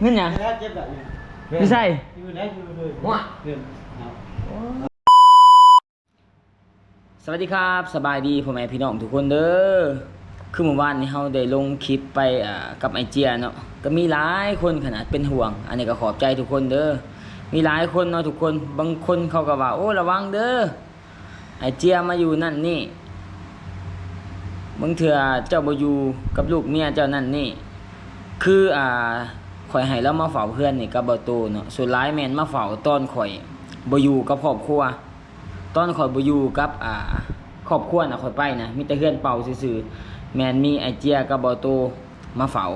เงินหยังแล้วเจ็บแบบนี้ไม่ใช่อยู่ได้อยู่เลยมั่วเงินสวัสดีครับสบายดีพ่อแม่พี่น้องทุกคนเด้อคือเมื่อวานนี้เราได้ลงคลิปไปกับไอเจียเนาะก็มีหลายคนขนาดเป็นห่วง อันนี้ก็ขอบใจทุกคนเด้อมีหลายคนเนาะทุกคนบางคนเขาก็ว่าโอ้ระวังเด้อไอเจียมาอยู่นั่นนี่บางเถื่อเจ้าบอยู่กับลูกเมียเจ้านั่นนี่ คืออ่า ข่อยให้แล้วมาเฝ้าเพื่อนนี่กับบ่โตเนาะส่วนหลายแม่นมาเฝ้าตอนข่อยบ่อยู่กับครอบครัวตอนข่อยบ่อยู่กับอ่าครอบครัวน่ะข่อยไปนะมีแต่เพื่อนเป่าซื่อๆแม่นมีไอเจียกับบ่โตมาเฝ้า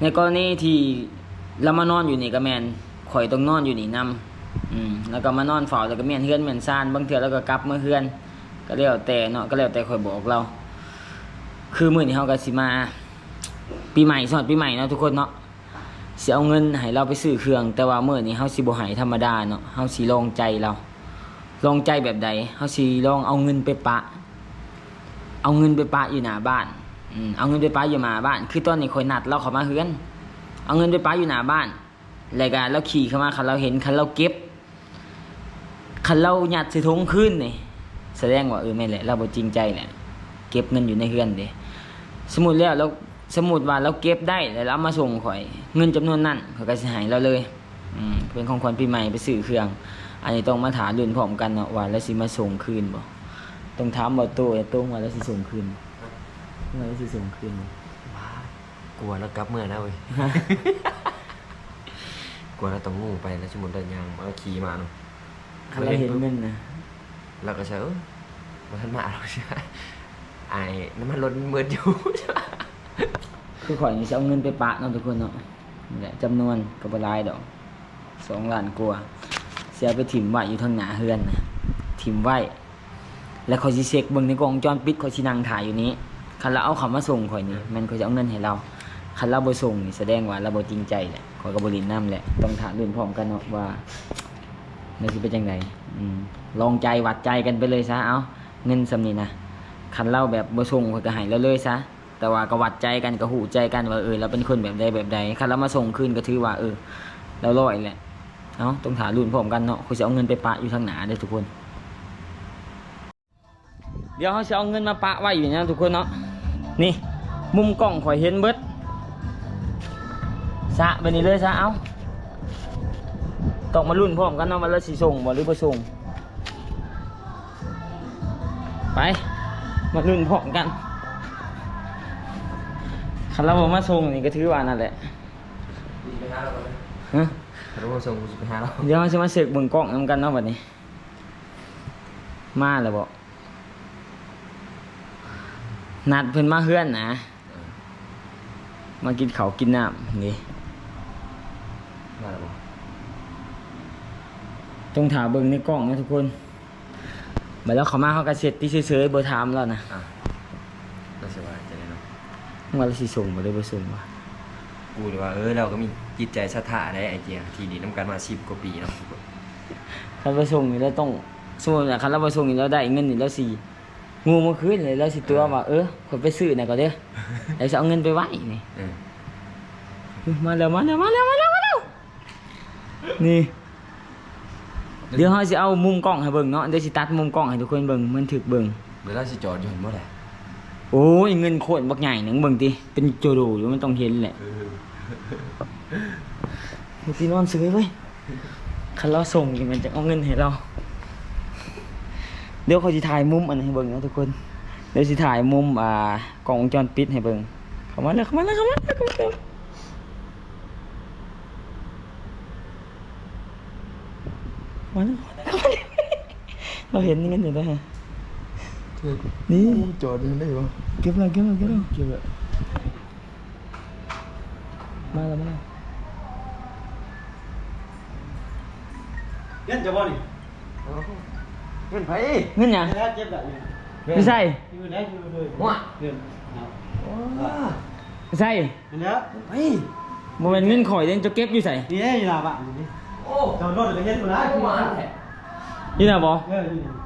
ในกรณีที่เรามานอนอยู่นี่ก็แม่นข่อยต้องนอนอยู่นี่นํอืมแล้วก็มานอนเฝ้าแล้วก็แม่นเฮือนแม่นซ่านบางเทื่อแล้วก็กลับมาเฮือน ก็แล้วแต่เนาะก็แล้วแต่ข่อยบอกเรา คือมื้อนี้เฮาก็สิมาปีใหม่สอดปีใหม่เนาะทุกคนเนาะ สิเอาเงินให้เราไปซื้อเครื่อง แต่ว่าเมื้อนี้เฮาสิบ่ให้ธรรมดาเนาะเฮาสิลองใจเราลองใจแบบใดเฮาสิลองเอาเงินไปปะ เอาเงินไปปะอยู่หน้าบ้านอืมเอาเงินไปปะอยู่หน้าบ้าน คือตอนนี้ข่อยนัดเราเข้ามาเฮือน เอาเงินไปปะอยู่หน้าบ้านแล้วก็เราขี่เข้ามาคันเราเห็นคันเราเก็บคันเราหยัดส่ถุงคืนนี่แสดงว่าเออแม่แหละเราบ่จริงใจแหละเก็บเงินอยู่ในเฮือนเด้สมมุติแล้วเรา สมมุติว่าเราเก็บได้แล้วเราเอามาส่งข่อย เงินจำนวนนั้นข่อยก็สิให้เราเลยอืมเป็นของขวัญปีใหม่ไปซื้อเครื่อง อันนี้ต้องมาถามรุ่นพร้อมกันเนาะว่าแล้วสิมาส่งคืนบ่ต้องถามบ่โตไอ้โต้งว่าแล้วสิส่งคืนบ่ว่าแล้วสิส่งคืนบ่กลัวแล้วกลับเมื่อนะเว้ย กลัวแล้วต้องงูไปแล้วสมมุติเดินยางเอาขี่มาเนาะคันเราเห็นเงินนะเราก็เชื่อเออว่าท่านมาเราใช่ไหมไอ้น้ำมันรถเบิดอยู่ใช่ไหม คือข่อยนี่สิเอาเงินไปปะเนาะทุกคนเนาะนี่แหละจำนวนก็บ่หลายดอกสองล้านกว่าเสียไปถิ่มไว้อยู่ทางหนาเฮือนนะถิ่มไว้แล้วข่อยสิเช็คเบิ่งในกล้องวงจรปิดข่อยสินั่งถ่ายอยู่นี้คันเราเอาเขามาส่งข่อยนี่ม่นข่อยจะเอาเงินให้เราคันเราบ่ส่งนี่แสดงว่าเราบ่จริงใจแหละข่อยก็บ่ลินน้ำแหละต้องถามรุ่นพร้อมกันเนาะว่ามันสิเป็นจังไดอืมลองใจวัดใจกันไปเลยซะเอาเงินสำนีนะคันเราแบบบ่ส่งข่อยก็ให้เราเลยซะ แต่ว่าก็วัดใจกันก็หูใจกันว่าเออเราเป็นคนแบบใดแบบใดคันเรามาส่งคืนก็ถือว่าเออเราร้อยแหละเอ้าต้องถามรุ่นพร้อมกันเนาะข่อยสิเอาเงินไปปะอยู่ทางหนาเด้อทุกคน เดี๋ยวเขาจะเอาเงินมาปะไว้อยู่นะทุกคนเนาะนี่ มุมกล้องข่อยเห็นเบิดสะไปนี่เลยสะเอาต้องมาลุ้นพร้อมกันเนาะว่าเราสิส่งบ่หรือบ่ส่งไปมาลุ้นพร้อมกัน คันเราบ่มาส่งนี่ก็ถือว่านั่นแหละไปหาเราก่อนเลยฮะรู้ว่าส่งไปหาเราเดี๋ยวเราจะมาเสกเบิ่งกล้องนำกันเนาะบัดนี้ มาแล้วบ่นัดเพิ่นมาเฮือนนะ มากินข้าวกินน้ำนี่มาแล้วบอกต้องถามเบิ่งในกล้องนะทุกคนบัดแล้วเขามาเขาก็เสร็จที่เฉยๆบ่ถามแล้วนะอะน่าสบายใจเลยเนาะ ว่าเราสิส่งบ่ได้บ่ส่งวะกูเลยว่าเออเราก็มีจิตใจศรัทธาได้ไอ้เจียทีนี้น้ำกันมาสิบกว่าปีเนาะถ้าบ่ส่งนี่เราต้องสมมุติว่าคันเราบ่ส่งนี่เราได้เงินนี่เราสิงูเมื่อคืนเลยเราสิตัวว่าเออขอยไปซื้อน่ะก็เด้อแล้วสิเอาเงินไปไว้นี่เออมาแล้วมาแล้วมาแล้วมาแล้วมาแล้วนี่เดี๋ยวเราจะเอามุมกล้องให้เบิ่งเนาะเดี๋ยวสิตัดมุมกล้องให้ทุกคนเบิ่งมันถึกเบิ่งเดี๋ยวเราสิจอดอยู่เห็นบ่แหละ โอ้ยเงินโคตรบักใหญ่หนึงเบิ่งติเป็นโจโดอยู่มันต้องเห็นแหละมีที่นอนซื้อเว้ยคันเราส่งนี่มันจะเอาเงินให้เรา เดี๋ยวเขาสิถ่ายมุมอันให้เบิ่งนะทุกคน เดี๋ยวสิถ่ายมุมอ่ากล้องวงจรปิดให้เบิ่งเข้ามาเลยเข้ามาเลยเข้ามาเลยเข้ามาเลยมาเลยเข้ามาเลยเราเห็นเงินอยู่แล้วฮะ นี่จอดอยู่ได้บ่เก็บเลยเก็บเลยเก็บเลยเก็บเลยมาแล้วมาแล้วเงินจะบ่นี่เงินไผเงินหยังแล้วเจ็บแบบนี้ไม่ใช่อยู่ได้อยู่เลยมั่วเงินเอาไม่ใช่เงินแล้วไปโมเมนเงินข่อยเด้งจะเก็บอยู่ใส่นี่อยู่หน้าบ้านนี่โอ้จอดรถเลยเงินหมดแล้วกูมาแท้นี่นะบอเออนี่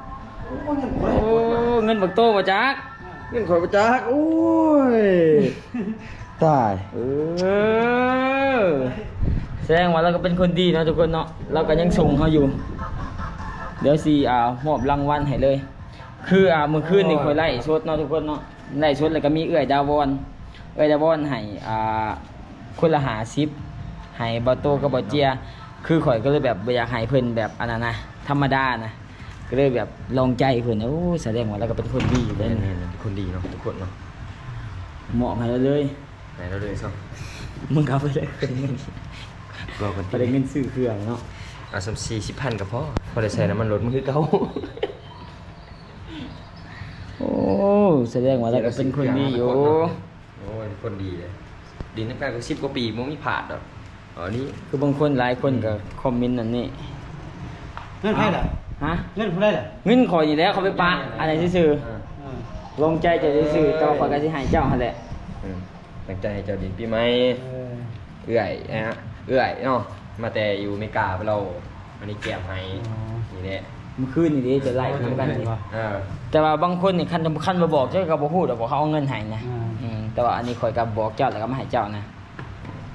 โอ้เงินโอ้เงินบักโตมาจักเงินข่อยประจักษ์โอ้ยตายเออแสดงว่าเราก็เป็นคนดีเนาะทุกคนเนาะเราก็ยังส่งเขาอยู่ เดี๋ยวสิอ่ามอบรางวัลให้เลย คืออ่าเมื่อคืนนี่คอยไล่ชดเนาะทุกคนเนาะไล่ชดแล้วก็มีเอื้อยดาวอนเอื้อยดาวอนให้อ่าคนละหาซิปให้บอโตกับบอเจีย คือข่อยก็เลยแบบบ่อยากให้เพิ่นแบบอันนั้นนะธรรมดานะ ก็เลยแบบลองใจเพิ่นโอ้แสดงว่าเราก็เป็นคนดีอยู่แน่แล้วนนะๆคนดีเนาะทุกคนเนาะเหมาะให้เราเลย ไหนเราเลยซ้มึงเอาไปเลยเป็นเงินำบอกกันไปได้เงินซื้อเครื่องเนาะเอาสมสี่สิบพันกับพ่อพอได้ใส่น้ำมันรถมันคือเก่าโอ้แสดงว่าเราก็เป็นคนดีอยู่โอ้ยคนดีเลยดีนักการก็สิบกว่าปีมันมีผ่านดอกอ๋อนี่คือบางคนหลายคนก็คอมเมนต์นั่นนี่เงินไพ่ล่ะ ฮะเงินผู้ได้ล่ะเงินขอยอยู่แล้วเขาไปปะอะไรซื่ออ่าอ่าๆลงใจจะซื่อๆต่อขอยก็สิให้เจ้าหั่นแหละ อืมตั้งใจให้เจ้าดินปีใหม่เออเอื่อยนะฮะเอื่อยเนาะมาแต่อยู่อเมริกาไปเราอันนี้แก้มให้นี่แหละเมื่อคืนนี่ดิจะไล่คุยกันดิเออแต่ว่าบางคนนี่คันคันมาบอกเจ้าก็บ่ฮู้ดอกว่าเขาเอาเงินให้นะอ่าอืมแต่ว่าอันนี้ข่อยก็บอกเจ้าแล้วก็มาให้เจ้านะ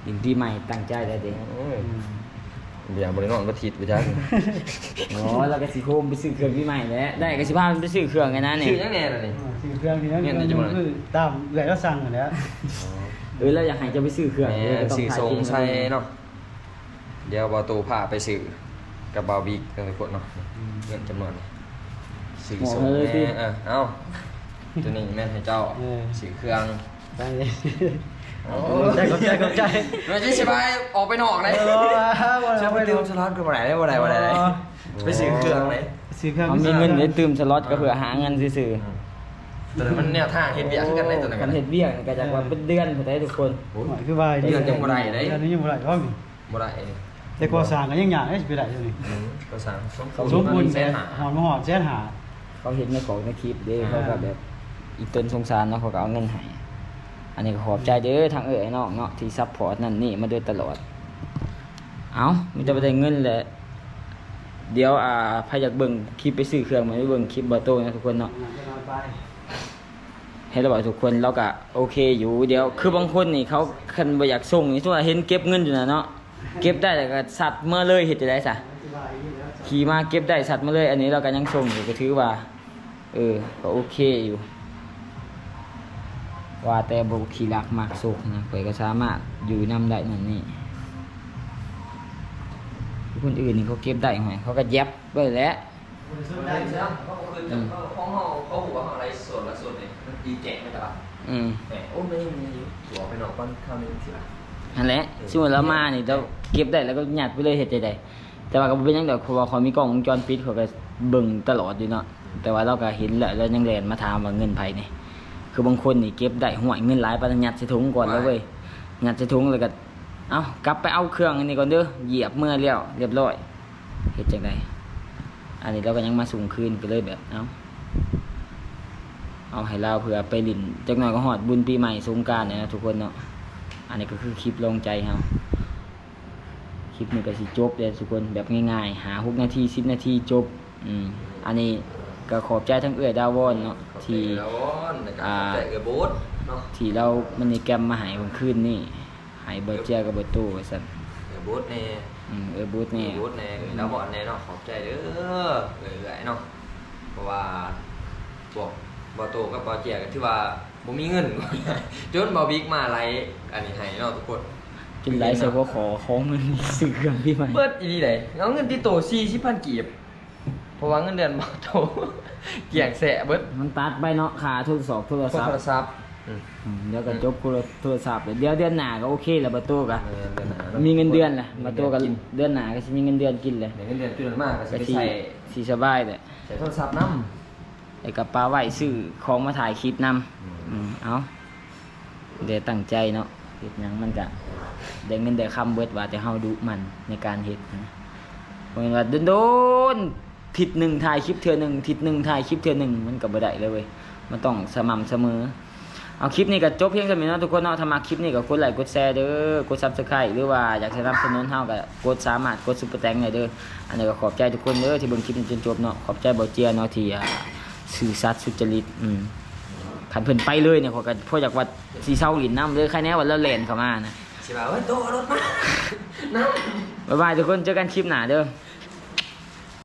ดินปีใหม่ตั้งใจได้เด้ โอ้ย เดี๋ยวบริโนอนก็ทิดไปจ้าอ๋อแล้วก็สิโคมไปซื้อเครื่องปีใหม่แหล้วได้ก็สิพามันไปซื้อเครื่องไงนะนี่ชื่อยังแน่ล่ะนี่อ่าซื้อเครื่องที่นั่นเงินเงินจะมา คือตามเอื้อยเราสั่งกันแหล้วเออแล้วอยากให้เจะไปซื้อเครื่องแหเออม่ก็ต้สื่อถ่ายทรงคลิปใช่เนาะเดี๋ยวบอตูพาไปสื่อกับบาวิกกันทุกคนเนาะเงินจำนวนสื่อส่งแน่เออเอ้าตัวนี้แม่นให้เจ้าสื่อเครื่อง ไปเลย โอ้ขอบใจขอบใจขอบใจไม่ใช่สบายออกไปนอกเลยเออว่าจะเราไปไปดื่ดูมสล็อตกันมาไหนได้วันไหนวันไหนได้ไปสื่อเครื่องเลยซื้อเครื่องเขามีเงินเดี๋ยวตื่มสล็อตก็เพื่อหาเงินซื้อตัวนั้นมันแนวทางเห็นเบียคือกันเลยตัวนั้นกักันนเฮ็ดเบี้ยนี่ก็จากว่าเป็นเดือนพุ่นได้ทุกคนโอ้ยหมายคือว่าเดือนยังบ่ได้เด้เดือนนี้ยังบ่ได้ก็มีบ่ได้แต่ก่อสร้างก็ยังยากเอ้ยสิไปได้อยู่นี่อืมก็สั่งสมบูรณ์แสแต่นหาหอมหอดแสนหาเขาเห็นในของในคลิปเด้อ่าเขาก็แบบอีตนสงสารเนาะเขาก็เอาเงินให้ อันนี้ก็ขอบใจเด้อทางเอ๋ยน้องเนาะที่ซัพพอร์ตนั่นนี่มาโดยตลอด เอามีแต่บ่ได้เงินแหละเดี๋ยวอ่าใครอยากเบิ่งคลิปไปซื้อเครื่องมาไปเบิ่งคลิปบ่โต้นะทุกคนเนาะให้เราบอกทุกคนเราก็โอเคอยู่เดี๋ยวคือบางคนนี่เขาคันบ่อยากส่งนี่ทั่วาเห็นเก็บเงินอยู่นะเนาะเก็บได้แต่ก็สัตว์เมื่อเลยเฮ็ดจะได้ซะขี่มาเก็บได้สัตว์เมาเลย อันนี้เราก็ยังส่งอยู่ก็ถือว่าเออก็โอเคอยู่ ว่าแต่บ่ขี่ลักมากสุกนะข่อยก็สามารถอยู่นำได้นั่นนี่คนอื่นนี่เขาเก็บได้ไหมเขาก็แย็บไว้แล้วได้ใช่ไหมเขาบอกคือจะห้องห้องเขาหัวห้องอะไรส่วนละส่วนเนี่ยมันดีแจกไม่ตลอดอืมแหมโอ้ไม่มีหัวไปนอกบ้านข้าวนึงสิละนั่นแหละสมมติเรามานี่เราเก็บได้แล้วก็ยัดไปเลยเฮ็ดได้แต่ว่าก็บ่เป็นหยังดอกเพราะว่าเขามีกล้องวงจรปิดเขาก็เบิ่งตลอดอยู่เนาะแต่ว่าเราก็เห็นแล้วแล้วยังแลนมาถามว่าเงินไผนี่ คือบางคนนี่เก็บได้ห่วยเงินหลายปานนั้นยัดใส่ถุงก่อนแล้วเว้ยยัดใส่ถุงแล้วก็เอ้ากลับไปเอาเครื่องอันนี้ก่อนเด้อเหยียบเมื่อแล้วเรียบร้อยเฮ็ดจังไดอันนี้เราก็ยังมาส่งคืนก็เลยแบบเอ้าเอาให้เราเผื่อไปลิ้นจักหน่อยก็ฮอดบุญปีใหม่สงกรานต์เนี่ยนะทุกคนเนาะอันนี้ก็คือคลิปลงใจเฮาคลิปนี้ก็สิจบเลยทุกคนแบบง่ายๆ หาหกนาทีสิบนาทีจบ อืม อันนี้ ก็ขอบใจทั้งเอื้อยดาวอนเนาะที่แล้วนะครับแต่เออโบ๊ทเนาะที่เรามันนี่แกรมมาใหายวันคืนนี่ใหายเบอร์เจียกับเบอร์ตู้ไว้สั่นเออโบ๊ทเนี่ยอืมเออบูธเอนี่อโบ๊ทเนี่ยแล้วบอกเนี่ยเนาะขอบใจเด้อเออไอ้เนาะเพราะว่าบอกบอโตกับบอเจียก็ที่ว่าบ่มีเงินจนบอบิ๊กมาไลฟ์อันนี้ให้เนาะทุกคนจนไลฟ์เซอร์ก็ขอของเงินซื้อเครื่องพี่ใหม่เบิดอีนี่เลยเอาเงินที่โตสี่สิบพันกีบ เพราะว่าเงินเดือนบอโตเกี่ยงแสะเบิดมันตัดไปเนาะค่าโทรศัพท์โทรโทศัพรท์ศัพท์อืมอืมเดี๋ยวก็จบกูโทรศัพท์เดี๋ยวเดือนหน้าก็โอเคแล้วเบอร์ตู้ก็เออเดือนหน้าเนาะมีเงินเดือนแหละเบอร์ตู้ก็เดือนหน้าก็สิมีเงินเดือนกินเลยเดี๋ยวเงินเดือนจุดนั้นมากก็ก็จะไปสิใส่สิสบายเลยใส่โทรศัพท์น้ไอ้กระเป๋าไหวซื้อของมาถ่ายคลิปนำอืมอืมเอาเดี๋ยวตั้งใจเนาะเฮ็ดหยังมันก็ได้เงินได้คำเบิดว่าแต่เฮาดุมันในการเฮ็ดนะเพราะงั้นว่าโดนๆ ทิศหนึ่งถ่ายคลิปเทื่อหนึ่งทิศหนึ่งถ่ายคลิปเทื่อหนึ่งมันก็บ่ได้เลยเว้ยมันต้องสม่ำเสมอ เอาคลิปนี้ก็จบเพียงเท่านี้เนาะทุกคนเนาะถ้ามาคลิปนี้ก็กดไลค์กดแชร์เด้อกด Subscribe หรือว่าอยากสนับสนุนเฮาก็กดสามารถกดซุปเปอร์แตงได้เด้ออันนี้ก็ขอบใจทุกคนเด้อที่เบิ่งคลิปนี้จนจบเนาะขอบใจเบาเจียเนาะที่อ่าสื่อสัตย์สุจริตอืมขันเพิ่นไปเลยเนี่ยขอยก็พ่ออยากว่าสีเศร้าหลินน้ำเลยใครแน่ว่าเราเล่นเข้ามานะำใช่ป่ะเฮ้ยโตเอารถมาน้บ๊ายบายทุกคนเจอกันคลิปหน้าเด้อำ